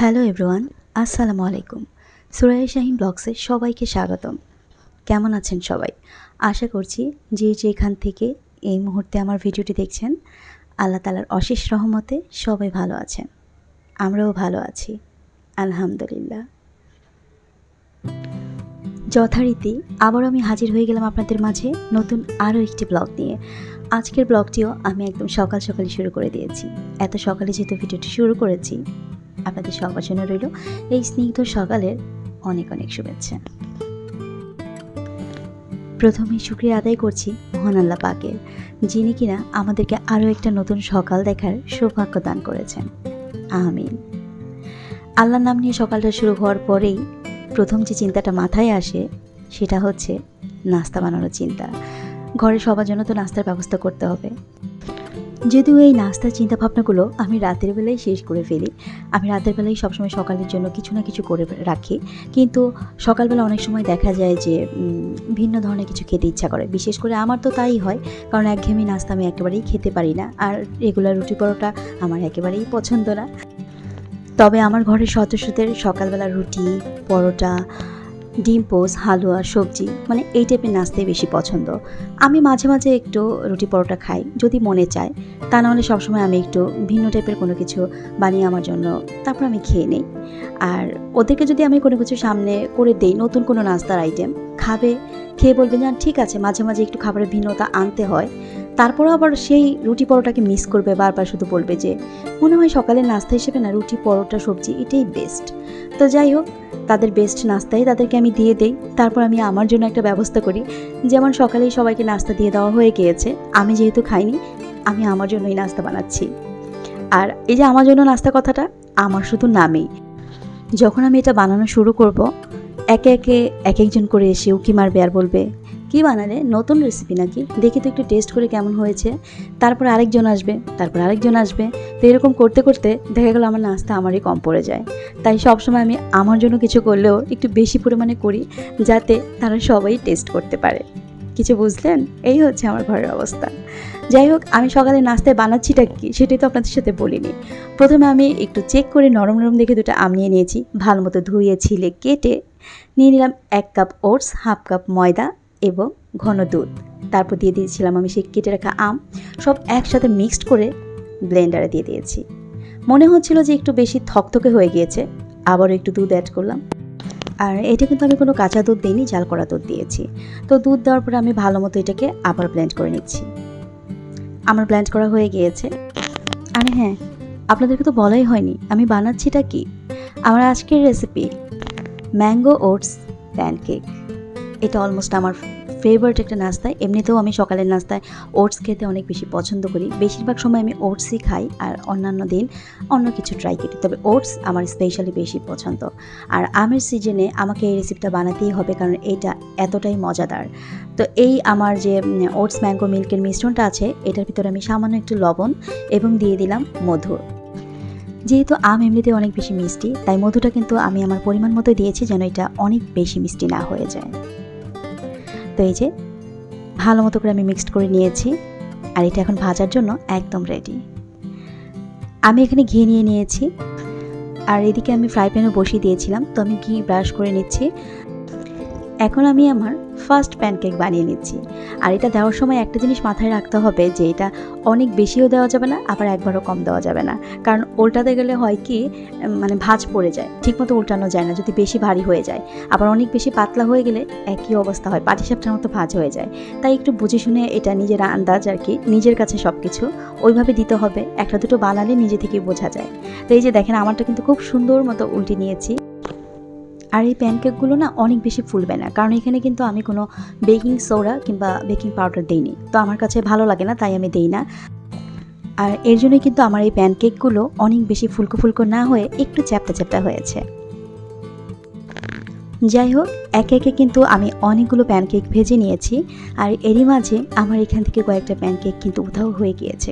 Hello everyone, আসসালামু আলাইকুম। সুরাই শাহিন ব্লগসে সবাইকে স্বাগতম। কেমন আছেন সবাই? আশা করছি যে যেখান থেকে এই মুহূর্তে আমার ভিডিওটি দেখছেন, আল্লাহ তালার অশেষ রহমতে সবাই ভালো আছেন। আমরাও ভালো আছি, আলহামদুলিল্লাহ। যথারীতি আবার আমি হাজির হয়ে গেলাম আপনাদের মাঝে নতুন আরও একটি ব্লগ নিয়ে। আজকের ব্লগটিও আমি একদম সকাল সকালে শুরু করে দিয়েছি। এত সকালে যেহেতু ভিডিওটি শুরু করেছি আপনাদের সবার জন্য রইল এই স্নিগ্ধ সকালের অনেক অনেক শুভেচ্ছা। প্রথমে শুক্রিয়া আদায় করছি মহান আল্লাহ পাকের, যিনি কিনা আমাদেরকে আরও একটা নতুন সকাল দেখার সৌভাগ্য দান করেছেন। আমিন। আল্লাহর নাম নিয়ে সকালটা শুরু হওয়ার পরেই প্রথম যে চিন্তাটা মাথায় আসে, সেটা হচ্ছে নাস্তা বানানোর চিন্তা। ঘরে সবার জন্য তো নাস্তার ব্যবস্থা করতে হবে। যদিও এই নাস্তার চিন্তাভাবনাগুলো আমি রাতের বেলায় শেষ করে ফেলি, আমি রাতের বেলায় সবসময় সকালের জন্য কিছু না কিছু করে রাখি। কিন্তু সকালবেলা অনেক সময় দেখা যায় যে ভিন্ন ধরনের কিছু খেতে ইচ্ছা করে। বিশেষ করে আমার তো তাই হয়, কারণ একঘেয়েমি নাস্তা আমি একেবারেই খেতে পারি না। আর রেগুলার রুটি পরোটা আমার একেবারেই পছন্দ না। তবে আমার ঘরের সদস্যদের সকালবেলা রুটি, পরোটা ডিম পোস হালুয়া সবজি মানে এই টাইপের নাস্তাই বেশি পছন্দ। আমি মাঝে মাঝে একটু রুটি পরোটা খাই যদি মনে চায়। তা নাহলে সবসময় আমি একটু ভিন্ন টাইপের কোনো কিছু বানিয়ে আমার জন্য তারপর আমি খেয়ে নিই। আর ওদেরকে যদি আমি কোনো কিছু সামনে করে দেই নতুন কোনো নাস্তার আইটেম খাবে খেয়ে বলবে যে "না, ঠিক আছে মাঝে মাঝে একটু খাবারের ভিন্নতা আনতে হয়। তারপরেও আবার সেই রুটি পরোটাকে মিস করবে, বারবার শুধু বলবে যে, মনে হয় সকালের নাস্তা হিসেবে না, রুটি, পরোটা, সবজি, এটাই বেস্ট তো যাই হোক, তাদের বেস্ট নাস্তাই তাদেরকে আমি দিয়ে দেই। তারপর আমি আমার জন্য একটা ব্যবস্থা করি। যেমন সকালেই সবাইকে নাস্তা দিয়ে দেওয়া হয়ে গিয়েছে। আমি যেহেতু খাইনি, আমি আমার জন্যই নাস্তা বানাচ্ছি। আর এই যে আমার জন্য নাস্তা কথাটা, আমার শুধু নামেই। যখন আমি এটা বানানো শুরু করব, একে একে এক একজন করে এসে উকি মারবে আর বলবে কি বানালে? নতুন রেসিপি নাকি? দেখি তো একটু টেস্ট করে কেমন হয়েছে। তারপর আরেকজন আসবে, তারপর আরেকজন আসবে। তো এরকম করতে করতে দেখা গেলো আমার নাস্তা আমারই কম পড়ে যায়। তাই সবসময় আমি আমার জন্য কিছু করলেও একটু বেশি পরিমাণে করি, যাতে তারা সবাই টেস্ট করতে পারে। কিছু বুঝলেন? এই হচ্ছে আমার ঘরের অবস্থা। যাই হোক, আমি সকালে নাস্তায় বানাচ্ছিটা কি সেটাই তো আপনাদের সাথে বলিনি। প্রথমে আমি একটু চেক করে নরম নরম দেখে দুটো আম নিয়ে নিয়েছি। ভালো মতো ধুয়ে, ছিলে, কেটে নিয়ে নিলাম এক কাপ ওটস হাফ কাপ ময়দা এবং ঘন দুধ। তারপর দিয়ে দিয়েছিলাম আমি সেই কেটে রাখা আম। সব একসাথে মিক্সড করে ব্লেন্ডারে দিয়ে দিয়েছি। মনে হচ্ছিল যে একটু বেশি থকথকে হয়ে গিয়েছে, আবারও একটু দুধ অ্যাড করলাম। আর এটা কিন্তু আমি কোনো কাঁচা দুধ দিইনি, জাল করা দুধ দিয়েছি। তো দুধ দেওয়ার পরে আমি ভালো মতো এটাকে আবার ব্লেন্ড করে নিচ্ছি। আমার ব্লেন্ড করা হয়ে গিয়েছে। আরে হ্যাঁ আপনাদেরকে তো বলাই হয়নি, আমি বানাচ্ছিটা কি? আমার আজকের রেসিপি ম্যাঙ্গো ওটস প্যানকেক এটা অলমোস্ট আমার ফেভারিট একটা নাস্তা এমনিতেও আমি সকালের নাস্তায় ওটস খেতে অনেক বেশি পছন্দ করি। বেশিরভাগ সময় আমি ওটসই খাই আর অন্যান্য দিন অন্য কিছু ট্রাই করি। তবে ওটস আমার স্পেশালি বেশি পছন্দ। আর আমের সিজনে আমাকে এই রেসিপিটা বানাতেই হবে কারণ এটা এতটাই মজাদার। তো এই আমার যে ওটস ম্যাঙ্গো মিল্কের মিশ্রণটা আছে, এটার ভিতরে আমি সামান্য একটু লবণ এবং দিয়ে দিলাম মধু। যেহেতু আম এমনিতে অনেক বেশি মিষ্টি, তাই মধুটা কিন্তু আমি আমার পরিমাণ মতো দিয়েছি যেন এটা অনেক বেশি মিষ্টি না হয়ে যায়। তো এই যে, ভালো মতো করে আমি মিক্সড করে নিয়েছি, আর এটা এখন ভাজার জন্য একদম রেডি আমি এখানে ঘি নিয়ে নিয়েছি, আর এদিকে আমি ফ্রাই প্যানও বসিয়ে দিয়েছিলাম, তো আমি ঘি ব্রাশ করে নিচ্ছি এখন আমি আমার ফার্স্ট প্যানকেক বানিয়ে নিচ্ছি। আর এটা দেওয়ার সময় একটা জিনিস মাথায় রাখতে হবে যে এটা অনেক বেশিও দেওয়া যাবে না, আবার একবারও কম দেওয়া যাবে না। কারণ উল্টাতে গেলে হয় কি মানে ভাঁজ পড়ে যায়, ঠিকমতো উল্টানো যায় না, যদি বেশি ভারী হয়ে যায়। আবার অনেক বেশি পাতলা হয়ে গেলে একই অবস্থা হয় পাটিসাপটার মতো ভাঁজ হয়ে যায়। তাই একটু বুঝে শুনে এটা নিজের আন্দাজ আর কি, নিজের কাছে সব কিছু ওইভাবে দিতে হবে। একটা দুটো বানালে নিজে থেকেই বোঝা যায়। তো এই যে দেখেন, আমারটা কিন্তু খুব সুন্দর মতো উল্টে নিয়েছি। আর এই প্যানকেকগুলো না অনেক বেশি ফুলবে না। কারণ এখানে কিন্তু আমি কোনো বেকিং সোডা কিংবা বেকিং পাউডার দিইনি। তো আমার কাছে ভালো লাগে না, তাই আমি দিই না। আর এর জন্যই কিন্তু আমার এই প্যানকেকগুলো অনেক বেশি ফুলকো ফুলকো না হয়ে একটু চ্যাপটা চ্যাপটা হয়েছে। যাই হোক, একে একে কিন্তু আমি অনেকগুলো প্যানকেক ভেজে নিয়েছি। আর এরই মাঝে আমার এখান থেকে কয়েকটা প্যানকেক কিন্তু উধাও হয়ে গিয়েছে।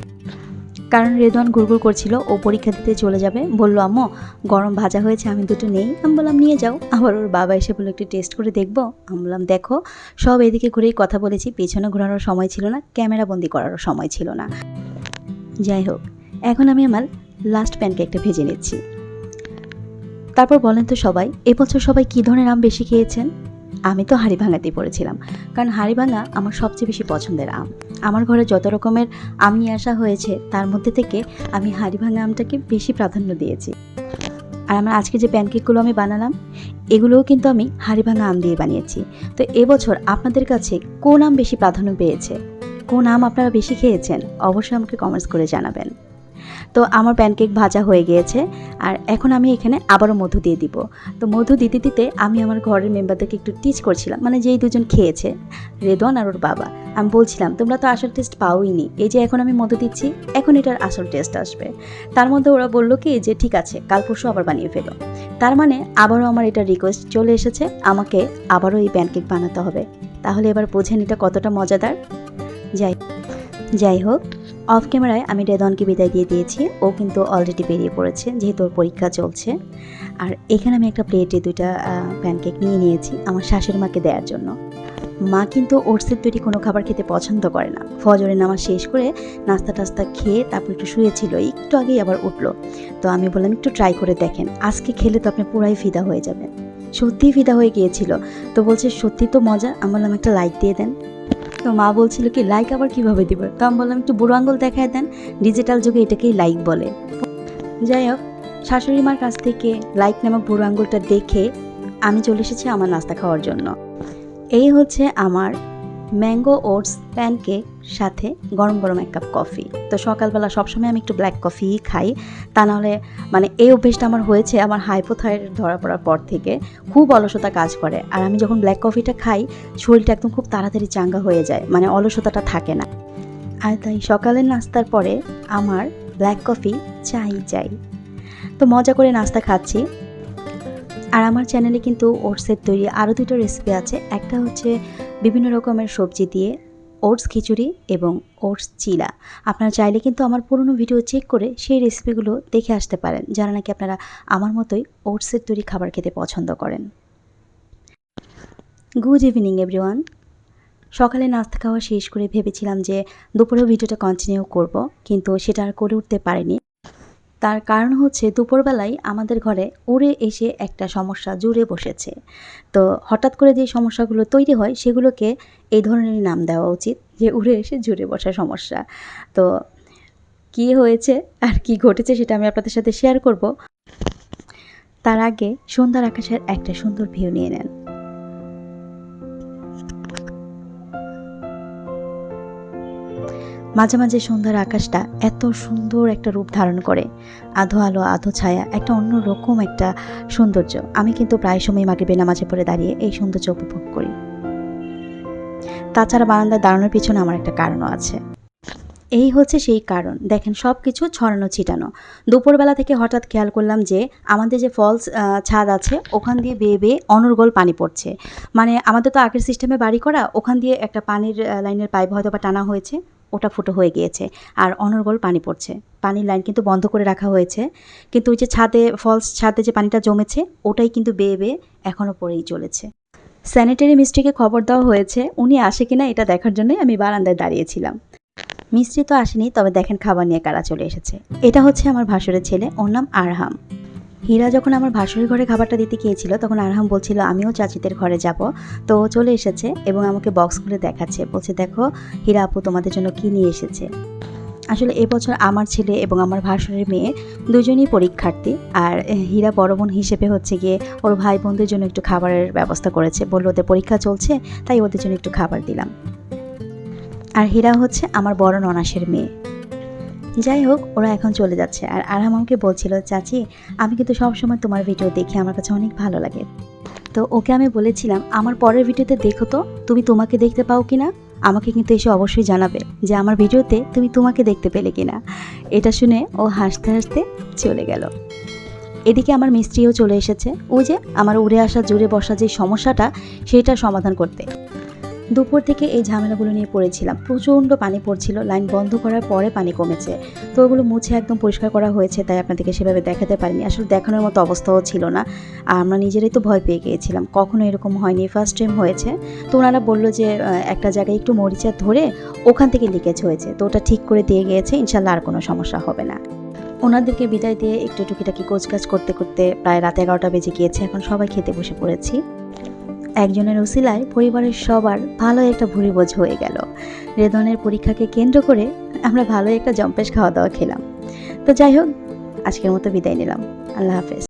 কারণ রেদওয়ান গুড়গুড় করছিল, ও পরীক্ষা দিতে চলে যাবে। বলল, আম্মু, গরম ভাজা হয়েছে, আমি দুটো নেই। আমি বললাম, নিয়ে যাও। আবার ওর বাবা এসে বলল, একটু টেস্ট করে দেখব। আমি বললাম, দেখো। সব এদিকে ঘুরেই কথা বলেছি। পেছনে ঘোরানোর সময় ছিল না, ক্যামেরা বন্দি করারও সময় ছিল না। যাই হোক, এখন আমি আমার লাস্ট প্যানকেকটা ভেজে নিচ্ছি। তারপর বলেন তো সবাই এবছর সবাই কী ধরনের আম বেশি খেয়েছেন? আমি তো হাড়ি ভাঙাতেই পড়েছিলাম, কারণ হাড়ি ভাঙা আমার সবচেয়ে বেশি পছন্দের আম। আমার ঘরে যত রকমের আমি আসা হয়েছে, তার মধ্যে থেকে আমি হাড়ি ভাঙা আমটাকে বেশি প্রাধান্য দিয়েছি। আর আমার আজকে যে প্যানকেকগুলো আমি বানালাম, এগুলোও কিন্তু আমি হাড়ি ভাঙা আম দিয়ে বানিয়েছি। তো এবছর আপনাদের কাছে কোন আম বেশি প্রাধান্য পেয়েছে? কোন আম আপনারা বেশি খেয়েছেন? অবশ্যই আমাকে কমেন্টস করে জানাবেন। তো আমার প্যানকেক ভাজা হয়ে গিয়েছে, আর এখন আমি এখানে আবারও মধু দিয়ে দিব। তো মধু দিতে দিতে আমি আমার ঘরের মেম্বারদেরকে একটু টিচ করছিলাম মানে যেই দুজন খেয়েছে রেদন আর ওর বাবা, আমি বলছিলাম, তোমরা তো আসল টেস্ট পাওই নি। এই যে এখন আমি মধু দিচ্ছি, এখন এটার আসল টেস্ট আসবে। তার মধ্যে ওরা বলল কি, যে ঠিক আছে, কাল পরশু আবার বানিয়ে ফেলো। তার মানে আবারও আমার এটা রিকোয়েস্ট চলে এসেছে, আমাকে আবারও এই প্যানকেক বানাতে হবে। তাহলে এবার বোঝেন এটা কতটা মজাদার। যাই যাই হোক অফ ক্যামেরায় আমি রেদনকে বিদায় দিয়ে দিয়েছি। ও কিন্তু অলরেডি বেরিয়ে পড়েছে, যেহেতু ওর পরীক্ষা চলছে। আর এখানে আমি একটা প্লেটে দুইটা প্যানকেক নিয়ে নিয়েছি আমার শাশুড়ি মাকে দেওয়ার জন্য। মা কিন্তু ওটসের তৈরি কোনো খাবার খেতে পছন্দ করে না। ফজরে নামাজ শেষ করে নাস্তা টাস্তা খেয়ে তারপর একটু শুয়েছিল, একটু আগেই আবার উঠল। তো আমি বললাম, একটু ট্রাই করে দেখেন, আজকে খেলে তো আপনি পুরাই ফিদা হয়ে যাবেন। সত্যিই ফিদা হয়ে গিয়েছিল। তো বলছে সত্যি তো মজা। আমি বললাম, একটা লাইক দিয়ে দেন। তো মা বলছিল কি লাইক আবার কীভাবে দিবে? তো আমি বললাম, একটু বুড়ো আঙ্গুল দেখায় দেন ডিজিটাল যুগে এটাকেই লাইক বলে। যাই হোক, শাশুড়ি মার কাছ থেকে লাইক নামক বুড়ো আঙ্গুলটা দেখে আমি চলে এসেছি আমার নাস্তা খাওয়ার জন্য। এই হচ্ছে আমার ম্যাঙ্গো ওটস প্যানকেক সাথে গরম গরম এক কাপ কফি। তো সকালবেলা সবসময় আমি একটু ব্ল্যাক কফি খাই। তা নাহলে মানে এই অভ্যেসটা আমার হয়েছে আমার হাইপোথাইরয়েড ধরা পড়ার পর থেকে। খুব অলসতা কাজ করে। আর আমি যখন ব্ল্যাক কফিটা খাই, শরীরটা একদম খুব তাড়াতাড়ি চাঙ্গা হয়ে যায়। মানে অলসতাটা থাকে না। আর তাই সকালের নাস্তার পরে আমার ব্ল্যাক কফি চাই চাই। তো মজা করে নাস্তা খাচ্ছি। আর আমার চ্যানেলে কিন্তু ওটসের তৈরি আরও দুটো রেসিপি আছে। একটা হচ্ছে বিভিন্ন রকমের সবজি দিয়ে ওটস খিচুড়ি এবং ওটস চিলা। আপনারা চাইলে কিন্তু আমার পুরনো ভিডিও চেক করে সেই রেসিপিগুলো দেখে আসতে পারেন। যারা নাকি আপনারা আমার মতোই ওটসের তৈরি খাবার খেতে পছন্দ করেন। গুড ইভিনিং এভরিওয়ান সকালে নাস্তা খাওয়া শেষ করে ভেবেছিলাম যে দুপুরেও ভিডিওটা কন্টিনিউ করব, কিন্তু সেটা আর করে উঠতে পারিনি। তার কারণ হচ্ছে দুপুরবেলায় আমাদের ঘরে উড়ে এসে একটা সমস্যা জুড়ে বসেছে। তো হঠাৎ করে যে সমস্যাগুলো তৈরি হয়, সেগুলোকে এই ধরনের নাম দেওয়া উচিত যে উড়ে এসে জুড়ে বসা সমস্যা। তো কি হয়েছে আর কি ঘটেছে সেটা আমি আপনাদের সাথে শেয়ার করব। তার আগে সন্ধ্যার আকাশের একটা সুন্দর ভিউ নিয়ে নেন। মাঝে মাঝে সন্ধ্যার আকাশটা এত সুন্দর একটা রূপ ধারণ করে। আধো আলো, আধো ছায়া, একটা অন্য রকম একটা সৌন্দর্য। আমি কিন্তু প্রায় সময় মাকে বেনামাজে পড়ে দাঁড়িয়ে এই সৌন্দর্য উপভোগ করি। তাছাড়া বারান্দায় দাঁড়ানোর পিছনে আমার একটা কারণও আছে। এই হচ্ছে সেই কারণ। দেখেন সব কিছু ছড়ানো, ছিটানো। দুপুরবেলা থেকে হঠাৎ খেয়াল করলাম যে, আমাদের যে ফলস ছাদ আছে, ওখান দিয়ে বেয়ে বেয়ে অনর্গল পানি পড়ছে। মানে আমাদের তো আগের সিস্টেমে বাড়ি করা, ওখান দিয়ে একটা পানির লাইনের পাইপ হয়তো বা টানা হয়েছে। ওটা ফুটো হয়ে গিয়েছে। আর অনর্গল পানি পড়ছে। পানির লাইন কিন্তু বন্ধ করে রাখা হয়েছে। কিন্তু ওই যে ছাদে ফলস ছাদে যে পানিটা জমেছে, ওটাই কিন্তু বেয়ে বেয়ে এখনও পড়েই চলেছে। স্যানিটারি মিস্ত্রিকে খবর দেওয়া হয়েছে, উনি আসে কিনা এটা দেখার জন্যই আমি বারান্দায় দাঁড়িয়েছিলাম। মিস্ত্রি তো আসেনি, তবে দেখেন খাবার নিয়ে কারা চলে এসেছে। এটা হচ্ছে আমার ভাসুরের ছেলে, ওর নাম আরহাম। হীরা যখন আমার ভাসুরের ঘরে খাবারটা দিতে গিয়েছিল, তখন আরহাম বলছিল, আমিও চাচিদের ঘরে যাব। তো চলে এসেছে এবং আমাকে বক্স করে দেখাচ্ছে। বলছে, দেখো, হীরা আপু তোমাদের জন্য কি নিয়ে এসেছে? আসলে এবছর আমার ছেলে এবং আমার ভাসুরের মেয়ে দুজনেই পরীক্ষার্থী। আর হীরা বড় বোন হিসেবে হচ্ছে গিয়ে ওর ভাই বোনদের জন্য একটু খাবারের ব্যবস্থা করেছে। বলল, ওদের পরীক্ষা চলছে, তাই ওদের জন্য একটু খাবার দিলাম। আর হীরা হচ্ছে আমার বড় ননাসের মেয়ে। যাই হোক, ওরা এখন চলে যাচ্ছে। আর আরহাম আমাকে বলছিল, চাচি, আমি কিন্তু সবসময় তোমার ভিডিও দেখি, আমার কাছে অনেক ভালো লাগে। তো ওকে আমি বলেছিলাম, আমার পরের ভিডিওতে দেখো তো, তুমি তোমাকে দেখতে পাও কিনা আমাকে কিন্তু এসে অবশ্যই জানাবে যে আমার ভিডিওতে তুমি তোমাকে দেখতে পেলে কিনা এটা শুনে ও হাসতে হাসতে চলে গেল। এদিকে আমার মিস্ত্রিও চলে এসেছে। ও যে আমার উড়ে আসা, জুড়ে বসা যে সমস্যাটা, সেটা সমাধান করতে। দুপুর থেকে এই ঝামেলাগুলো নিয়ে পড়েছিলাম। প্রচণ্ড পানি পড়ছিল, লাইন বন্ধ করার পরে পানি কমেছে। তো ওগুলো মুছে একদম পরিষ্কার করা হয়েছে, তাই আপনাদেরকে সেভাবে দেখাতে পারিনি। আসলে দেখানোর মতো অবস্থাও ছিল না। আর আমরা নিজেরাই তো ভয় পেয়ে গিয়েছিলাম। কখনো এরকম হয়নি ফার্স্ট টাইম হয়েছে। তো ওনারা বলল যে একটা জায়গায় একটু মরিচা ধরে ওখান থেকে লিকেজ হয়েছে। তো ওটা ঠিক করে দিয়ে গিয়েছে, ইনশাল্লাহ আর কোনো সমস্যা হবে না। ওনাদেরকে বিদায় দিয়ে একটু টুকিটাকি কোচকাজ করতে করতে প্রায় রাত এগারোটা বেজে গিয়েছে। এখন সবাই খেতে বসে পড়েছি। একজনের উসিলায় পরিবারের সবার ভালো একটা ভুরি বোঝ হয়ে গেল। রেদনের পরীক্ষাকে কেন্দ্র করে আমরা ভালো একটা জম্পেশ খাওয়া দাওয়া খেলাম। তো যাই হোক, আজকের মতো বিদায় নিলাম। আল্লাহ হাফেজ।